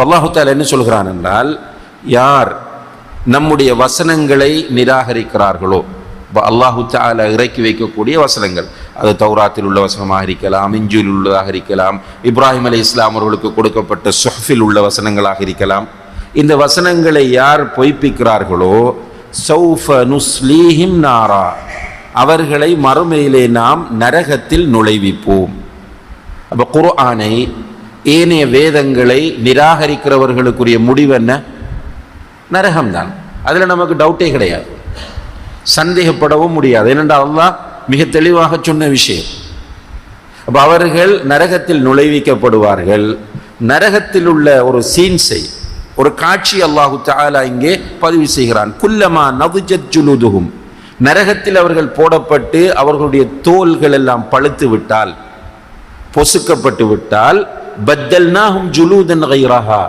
இப்போ அல்லாஹுத்தால் என்ன சொல்கிறான் என்றால் யார் நம்முடைய வசனங்களை நிராகரிக்கிறார்களோ இப்போ அல்லாஹு தால இறக்கி வைக்கக்கூடிய வசனங்கள். அது தௌராத்தில் உள்ள வசனமாக இருக்கலாம் இஞ்சியில் உள்ளதாக இருக்கலாம் இப்ராஹிம் அலி இஸ்லாம் அவர்களுக்கு கொடுக்கப்பட்ட சொஹஃபில் உள்ள வசனங்களாக இருக்கலாம். இந்த வசனங்களை யார் பொய்ப்பிக்கிறார்களோ சௌஃப நுஸ்லீஹிம் நாரா அவர்களை மறுமையிலே நாம் நரகத்தில் நுழைவிப்போம். அப்போ குர்ஆனை ஏனைய வேதங்களை நிராகரிக்கிறவர்களுக்குரிய முடிவு என்ன நரகம்தான். அதில் நமக்கு டவுட்டே கிடையாது. சந்தேகப்படவும் முடியாது. ஏனென்றால் அல்லாஹ் மிக தெளிவாக சொன்ன விஷயம். அப்போ அவர்கள் நரகத்தில் நுழைவிக்கப்படுவார்கள். நரகத்தில் உள்ள ஒரு சீன்ஸை ஒரு காட்சி அல்லாஹு தாலா இங்கே பதிவு செய்கிறான். குல்லமா நவுஜத் ஜுலுதுகும் நரகத்தில் அவர்கள் போடப்பட்டு அவர்களுடைய தோள்கள் எல்லாம் பழுத்து விட்டால் பொசுக்கப்பட்டு விட்டால் பத்தல்னாஹும் ஜுலூதன் கைரஹா.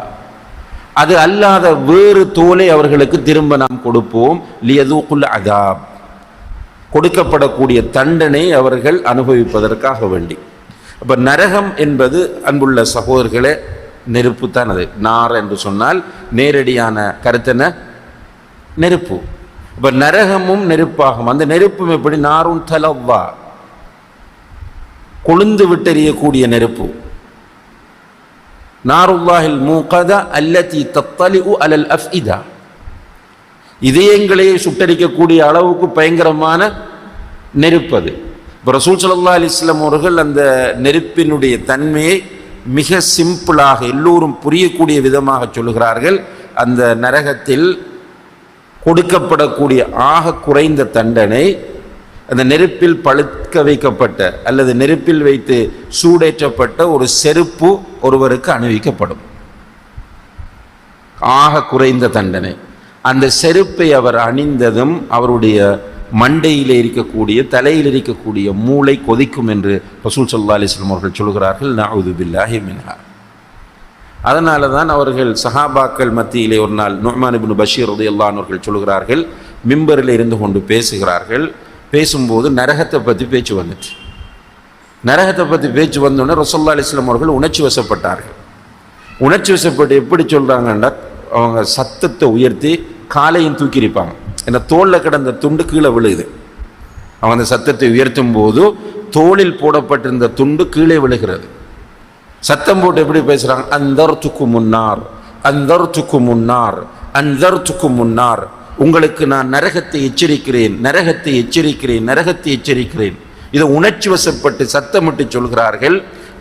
அது அல்லாத வேறு தோலை அவர்களுக்கு திரும்ப நாம் கொடுப்போம். லியதூக்குல் அதாப். கொடுக்கப்படக்கூடிய தண்டனை அவர்கள் அனுபவிப்பதற்காக வேண்டி. அப்போ நரகம் என்பது அன்புள்ள சகோதரர்களே நெருப்பு தான் அது. நார் என்று சொன்னால் நேரடியான கருத்தன நெருப்பு. இப்போ நரகமும் நெருப்பாகும். அந்த நெருப்பும் எப்படி? நாரும் தலவ்வா. கொழுந்து விட்டெறியக்கூடிய நெருப்பு. நாருல்லாஹில் மூகத அல்லத்தி தத்தலி உ அலல் அஃஇதா. இதயங்களையே சுட்டரிக்கக்கூடிய அளவுக்கு பயங்கரமான நெருப்பு அது. இப்போ ரசூல் சல்லா அலிஸ்லாம் அவர்கள் அந்த நெருப்பினுடைய தன்மையை மிக சிம்பிளாக எல்லோரும் புரியக்கூடிய விதமாக சொல்லுகிறார்கள். அந்த நரகத்தில் கொடுக்கப்படக்கூடிய ஆக குறைந்த தண்டனை அந்த நெருப்பில் பழுக்க வைக்கப்பட்ட அல்லது நெருப்பில் வைத்து சூடேற்றப்பட்ட ஒரு செருப்பு ஒருவருக்கு அணிவிக்கப்படும். ஆக குறைந்த தண்டனை. அந்த செருப்பை அவர் அணிந்ததும் அவருடைய மண்டையில் இருக்கக்கூடிய தலையில் இருக்கக்கூடிய மூளை கொதிக்கும் என்று ரசூல் சல்லா அலிஸ்லாம் அவர்கள் சொல்கிறார்கள் நவுது பில்லாஹி மின்ஹா. அதனால தான் அவர்கள் சஹாபாக்கள் மத்தியிலே ஒரு நாள் நுஹ்மான் இப்னு பஷீர் உதயல்லான் அவர்கள் சொல்கிறார்கள் மிம்பரில் இருந்து கொண்டு பேசுகிறார்கள் பேசும்போது நரகத்தை பற்றி பேச்சு வந்துச்சு. நரகத்தை பற்றி பேச்சு வந்தோடனே ரசோல்லா அலிஸ்லாம் அவர்கள் உணர்ச்சி வசப்பட்டார்கள். உணர்ச்சி வசப்பட்டு எப்படி சொல்கிறாங்கன்னா அவங்க சத்தத்தை உயர்த்தி காலையும் தூக்கியிருப்பாங்க இந்த தோளில் கிடந்த துண்டு கீழே விழுகுது. அவங்க அந்த சத்தத்தை உயர்த்தும் போது தோளில் போடப்பட்டிருந்த துண்டு கீழே விழுகிறது. சத்தம் போட்டு எப்படி பேசுகிறாங்க அந்தர் துக்கு முன்னார் அந்தர் துக்கு முன்னார் அந்தர் துக்கு முன்னார். உங்களுக்கு நான் நரகத்தை எச்சரிக்கிறேன் நரகத்தை எச்சரிக்கிறேன் நரகத்தை எச்சரிக்கிறேன். இதை உணர்ச்சி வசப்பட்டு சத்தமிட்டு சொல்கிறார்கள்.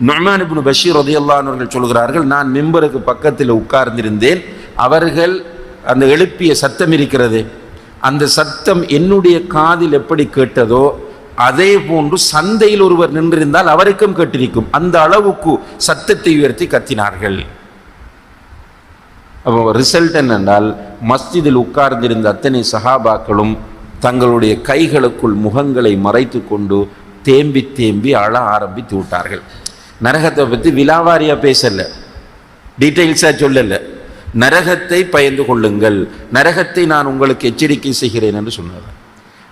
நொமான் பஷீர் ரதியல்லானவர்கள் சொல்கிறார்கள் நான் மெம்பருக்கு பக்கத்தில் உட்கார்ந்திருந்தேன். அவர்கள் அந்த எழுப்பிய சத்தம் இருக்கிறது. அந்த சத்தம் என்னுடைய காதில் எப்படி கேட்டதோ அதே போன்று சந்தையில் ஒருவர் நின்றிருந்தால் அவருக்கும் கேட்டிருக்கும். அந்த அளவுக்கு சத்தத்தை உயர்த்தி கத்தினார்கள். அப்போ ரிசல்ட் என்னென்றால் மஸ்ஜிதில் உட்கார்ந்திருந்த அத்தனை சஹாபாக்களும் தங்களுடைய கைகளுக்குள் முகங்களை மறைத்து கொண்டு தேம்பி தேம்பி அழ ஆரம்பித்து விட்டார்கள். நரகத்தை பற்றி விலாவாரியாக பேசலை. டீட்டெயில்ஸாக சொல்லலை. நரகத்தை பயந்து கொள்ளுங்கள். நரகத்தை நான் உங்களுக்கு எச்சரிக்கை செய்கிறேன் என்று சொன்னார்.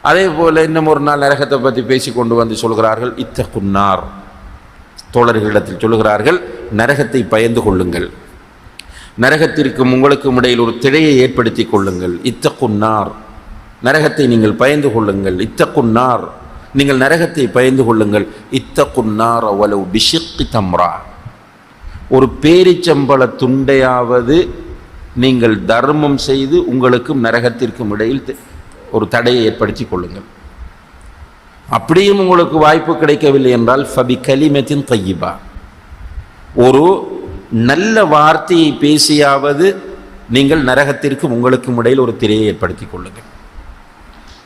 அதே போல் இன்னும் ஒரு நாள் நரகத்தை பற்றி பேசி கொண்டு வந்து சொல்கிறார்கள் இத்த குன்னார் தோழர்களிடத்தில் சொல்லுகிறார்கள் நரகத்தை பயந்து கொள்ளுங்கள். நரகத்திற்கும் உங்களுக்கும் இடையில் ஒரு திழையை ஏற்படுத்தி கொள்ளுங்கள். இத்தக்குன்னார் நரகத்தை நீங்கள் பயந்து கொள்ளுங்கள். இத்தக்குன்னார் நீங்கள் நரகத்தை பயந்து கொள்ளுங்கள். இத்தக்குன்னார் அவ்வளவு அவளவு தம்ரா. ஒரு பேரிச்சம்பள துண்டையாவது நீங்கள் தர்மம் செய்து உங்களுக்கும் நரகத்திற்கும் இடையில் ஒரு தடையை ஏற்படுத்தி கொள்ளுங்கள். அப்படியும் உங்களுக்கு வாய்ப்பு கிடைக்கவில்லை என்றால் ஃபபி கலிமத்தின் தையிபா. ஒரு நல்ல வார்த்தையை பேசியாவது நீங்கள் நரகத்திற்கும் உங்களுக்கும் இடையில் ஒரு திரையை ஏற்படுத்தி கொள்ளுங்கள்.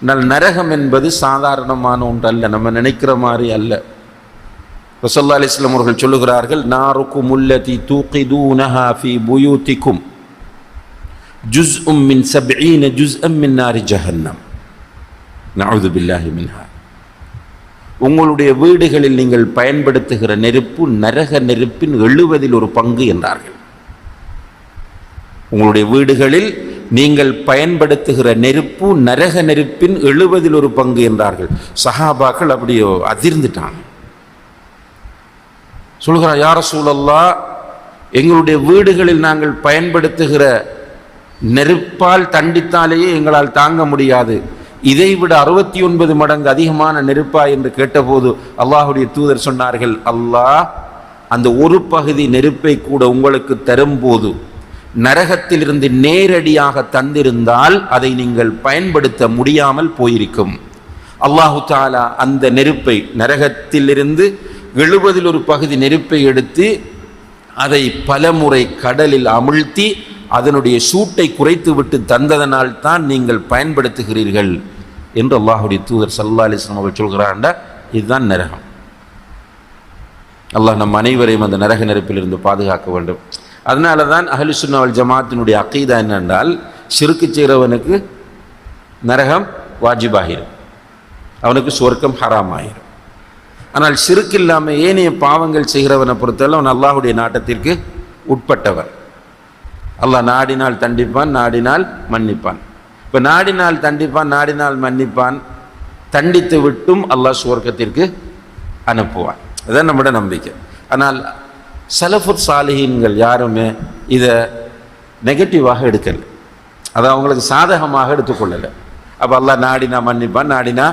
நல் நரகம் என்பது சாதாரணமான ஒன்று அல்ல நம்ம நினைக்கிற மாதிரி அல்ல. ரசல்லா அலிஸ்லாம் அவர்கள் சொல்லுகிறார்கள் நாருக்கும் உள்ளதி தூக்கி தூனஹாஃபி புயூத்திக்கும். ஜுஸ்உம் மின் சப்ஈன ஜுஸ்அம் மின் நாரி ஜஹன்னம். நஅூது பில்லாஹி மின்ஹா. உங்களுடைய வீடுகளில் நீங்கள் பயன்படுத்துகிற நெருப்பு நரக நெருப்பின் எழுவதில் ஒரு பங்கு என்றார்கள். உங்களுடைய வீடுகளில் நீங்கள் பயன்படுத்துகிற நெருப்பு நரக நெருப்பின் எழுவதில் ஒரு பங்கு என்றார்கள். சஹாபாக்கள் அப்படியோ அதிர்ந்துட்டாங்க. சொல்கிறார் யார சூழல்லா எங்களுடைய வீடுகளில் நாங்கள் பயன்படுத்துகிற நெருப்பால் தண்டித்தாலேயே எங்களால் தாங்க முடியாது. இதைவிட அறுபத்தி ஒன்பது மடங்கு அதிகமான நெருப்பா என்று கேட்டபோது அல்லாஹுடைய தூதர் சொன்னார்கள் அல்லாஹ் அந்த ஒரு பகுதி நெருப்பை கூட உங்களுக்கு தரும்போது நரகத்திலிருந்து நேரடியாக தந்திருந்தால் அதை நீங்கள் பயன்படுத்த முடியாமல் போயிருக்கும். அல்லாஹு தாலா அந்த நெருப்பை நரகத்திலிருந்து எழுபதில் ஒரு பகுதி நெருப்பை எடுத்து அதை பலமுறை கடலில் அமிழ்த்தி அதனுடைய சூட்டை குறைத்து விட்டு தந்ததனால் தான் நீங்கள் பயன்படுத்துகிறீர்கள் என்று அல்லாஹுடைய தூதர் சல்லா அலிஸ்லாம் அவர்கள் சொல்கிறாண்டா இதுதான் நரகம். அல்லாஹ் நம் அனைவரையும் அந்த நரக நெருப்பிலிருந்து பாதுகாக்க வேண்டும். அதனால தான் அஹலிசுன்னாவல் ஜமாத்தினுடைய அக்கீதா என்னென்றால் சிறுக்கு செய்கிறவனுக்கு நரகம் வாஜிபாகிடும் அவனுக்கு சொர்க்கம் ஹராம் ஆயிரும் ஆனால் சிறுக்கு இல்லாமல் ஏனைய பாவங்கள் செய்கிறவனை பொறுத்தவரை அவன் அல்லாஹுடைய நாட்டத்திற்கு உட்பட்டவன். அல்லாஹ் நாடினால் தண்டிப்பான் நாடினால் மன்னிப்பான். இப்போ நாடினால் தண்டிப்பான் நாடினால் மன்னிப்பான் தண்டித்து விட்டும் அல்லாஹ் சுவர்க்கத்திற்கு அனுப்புவான். அதுதான் நம்மளோட நம்பிக்கை. ஆனால் சலஃபுர் சாலிஹீன்கள் யாருமே இதை நெகட்டிவாக எடுக்கலை. அதை அவங்களுக்கு சாதகமாக எடுத்துக்கொள்ளலை. அப்போ அல்லாஹ் நாடினா மன்னிப்பான் நாடினா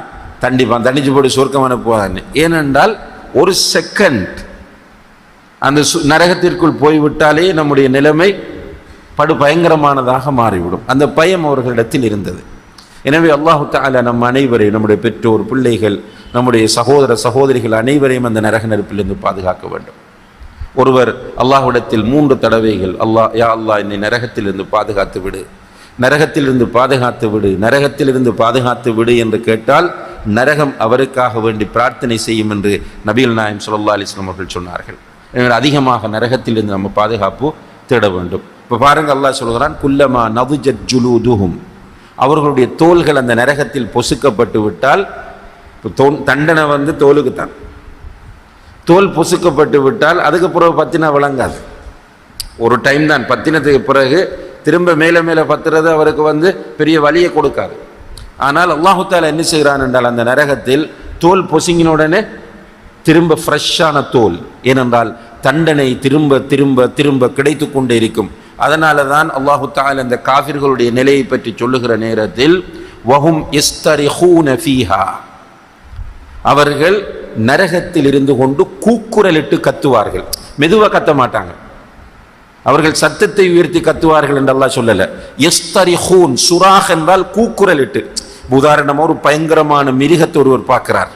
தண்டிப்பான் தண்டிச்சு போட்டு சொர்க்கம் அனுப்புவான்னு. ஏனென்றால் ஒரு செகண்ட் அந்த சு நரகத்திற்குள் போய்விட்டாலே நம்முடைய நிலைமை படு பயங்கரமானதாக மாறிவிடும். அந்த பயம் அவர்களிடத்தில் இருந்தது. எனவே அல்லாஹு தாலா நம் அனைவரையும் நம்முடைய பெற்றோர் பிள்ளைகள் நம்முடைய சகோதர சகோதரிகள் அனைவரையும் அந்த நரக நெருப்பிலிருந்து பாதுகாக்க வேண்டும். ஒருவர் அல்லாஹ்விடத்தில் மூன்று தடவைகள் அல்லாஹ் யா அல்லாஹ் என்னை நரகத்திலிருந்து பாதுகாத்து விடு. நரகத்திலிருந்து பாதுகாத்து விடு. நரகத்திலிருந்து பாதுகாத்து விடு என்று கேட்டால் நரகம் அவருக்காக வேண்டி பிரார்த்தனை செய்யும் என்று நபீல் நாயம் சுல்லா அலிஸ்லாம் அவர்கள் சொன்னார்கள். எனவே அதிகமாக நரகத்திலிருந்து நம்ம பாதுகாப்பு தேட வேண்டும். இப்போ பாருங்க அல்லாஹ் சொல்கிறான் குல்லமா நவுஜத் ஜுலூதுஹும். அவர்களுடைய தோள்கள் அந்த நரகத்தில் பொசுக்கப்பட்டு விட்டால் இப்போ தோல் தண்டனை வந்து தோலுக்கு தான். தோல் பொசுக்கப்பட்டு விட்டால் அதுக்கு பிறகு பத்தினா விளங்காது. ஒரு டைம் தான் பத்தினத்துக்கு பிறகு திரும்ப மேலே மேலே பத்துறது அவருக்கு வந்து பெரிய வலியை கொடுக்காது. ஆனால் அல்லாஹு என்ன செய்கிறான் என்றால் அந்த நரகத்தில் தோல் பொசுங்கின உடனே திரும்ப ஃப்ரெஷ்ஷான தோல் ஏனென்றால் தண்டனை திரும்ப திரும்ப திரும்ப கிடைத்து கொண்டே இருக்கும். அதனால தான் அல்லாஹு தால் இந்த காஃபிர்களுடைய நிலையை பற்றி சொல்லுகிற நேரத்தில் வஹும் ஃபீஹா. அவர்கள் நரகத்தில் இருந்து கொண்டு கூக்குரலிட்டு கத்துவார்கள். மெதுவாக கத்த மாட்டாங்க. அவர்கள் சத்தத்தை உயர்த்தி கத்துவார்கள் என்றெல்லாம் சொல்லலை. எஸ்தரி ஹூன் சுராக் என்றால் கூக்குரலிட்டு உதாரணமாக ஒரு பயங்கரமான மிருகத்தை ஒருவர் பார்க்கிறார்.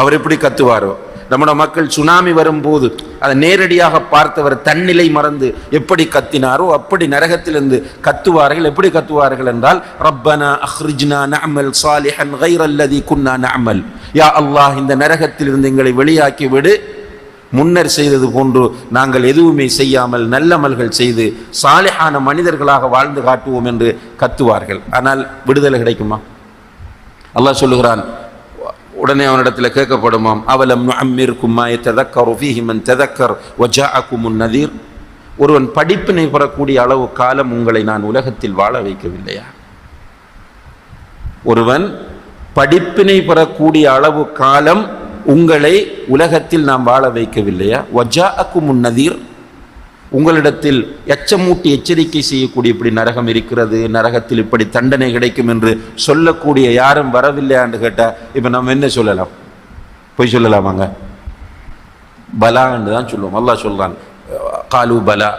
அவர் எப்படி கத்துவாரோ? நம்முடைய மக்கள் சுனாமி வரும்போது அதை நேரடியாக பார்த்தவர் தன்னிலை மறந்து எப்படி கத்தினாரோ அப்படி நரகத்திலிருந்து கத்துவார்கள் எப்படி கத்துவார்கள் என்றால் ரப்பனா அஹ்ரிஜ்னா நஅமல் சாலிஹன் கைரல்லதி குன்னா நஅமல். யா அல்லாஹ் இந்த நரகத்திலிருந்து எங்களை வெளியாக்கி விடு. முன்னர் செய்தது போன்று நாங்கள் எதுவுமே செய்யாமல் நல்லமல்கள் செய்து சாலிஹான மனிதர்களாக வாழ்ந்து காட்டுவோம் என்று கத்துவார்கள். ஆனால் விடுதலை கிடைக்குமா? அல்லாஹ் சொல்லுகிறான் உடனே அவனிடத்தில் கேட்கப்படுமாம் அவலம் அம்மிர் கும்மாய தெதக்கர் ஃபீஹிமன் ததக்கர் வஜாஅக்குமுன் நதீர்? ஒருவன் படிப்பினை பெறக்கூடிய அளவு காலம் உங்களை நான் உலகத்தில் வாழ வைக்கவில்லையா? ஒருவன் படிப்பினை பெறக்கூடிய அளவு காலம் உங்களை உலகத்தில் நாம் வாழ வைக்கவில்லையா? வஜாஅக்குமுன் நதீர்? உங்களிடத்தில் எச்சமூட்டி எச்சரிக்கை செய்யக்கூடிய இப்படி நரகம் இருக்கிறது நரகத்தில் இப்படி தண்டனை கிடைக்கும் என்று சொல்லக்கூடிய யாரும் வரவில்லையான்னு கேட்டால் இப்போ நம்ம என்ன சொல்லலாம்? போய் சொல்லலாமாங்க? பலா என்று தான் சொல்லுவோம். அல்லா சொல்கிறான் காலு பலா.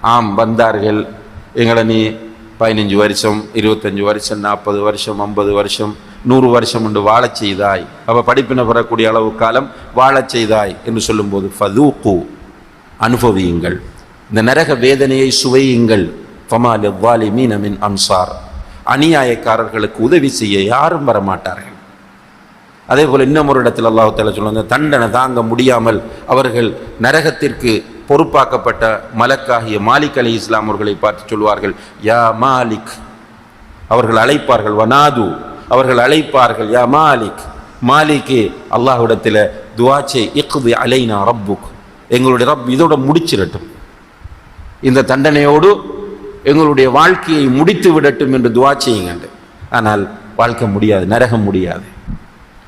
ஆம் வந்தார்கள். எங்களை நீ பதினஞ்சு வருஷம் இருபத்தஞ்சி வருஷம் நாற்பது வருஷம் ஐம்பது வருஷம் நூறு வருஷம் என்று வாழச் செய்தாய். அப்போ படிப்பினை பெறக்கூடிய அளவு காலம் வாழச் செய்தாய் என்று சொல்லும்போது ஃபதூக்கு அனுபவியுங்கள். இந்த நரக வேதனையை சுவையுங்கள். ஃபமால் எவ்வாலி மீனமின் அன்சார். அநியாயக்காரர்களுக்கு உதவி செய்ய யாரும் வரமாட்டார்கள். அதே போல் இன்னும் ஒரு இடத்தில் அல்லாஹ் சொல்லுவாங்க தண்டனை தாங்க முடியாமல் அவர்கள் நரகத்திற்கு பொறுப்பாக்கப்பட்ட மலக்காகிய மாலிக் அலி இஸ்லாம் அவர்களை பார்த்து சொல்வார்கள் யா மாலிக். அவர்கள் அழைப்பார்கள் வனாது. அவர்கள் அழைப்பார்கள் யா மாலிக். மாலிக்கே அல்லாஹ்விடத்தில் துவாச்சே இக்குது அலைனா ரப்புக். எங்களுடைய ரப் இதோட முடிச்சிடட்டும் இந்த தண்டனையோடு எங்களுடைய வாழ்க்கையை முடித்து விடட்டும் என்று துவா செய்யுங்க ஆனால் வாழ்க்கை முடியாது நரகம் முடியாது.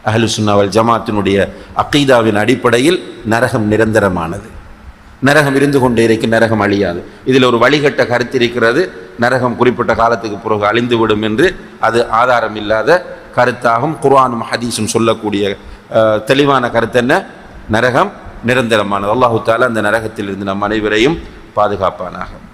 அஹலு சுன்னாவல் ஜமாத்தினுடைய அக்கீதாவின் அடிப்படையில் நரகம் நிரந்தரமானது. நரகம் இருந்து கொண்டே இருக்கு நரகம் அழியாது. இதில் ஒரு வழிகட்ட கருத்து இருக்கிறது. நரகம் குறிப்பிட்ட காலத்துக்கு பிறகு அழிந்துவிடும் என்று அது ஆதாரம் இல்லாத கருத்தாகும். குர்ஆனும் ஹதீஸும் சொல்லக்கூடிய தெளிவான கருத்து என்ன? நரகம் நிரந்தரமானது. அல்லாஹு தாலா அந்த நரகத்திலிருந்து நம் அனைவரையும் பாதுகாப்பானாகும்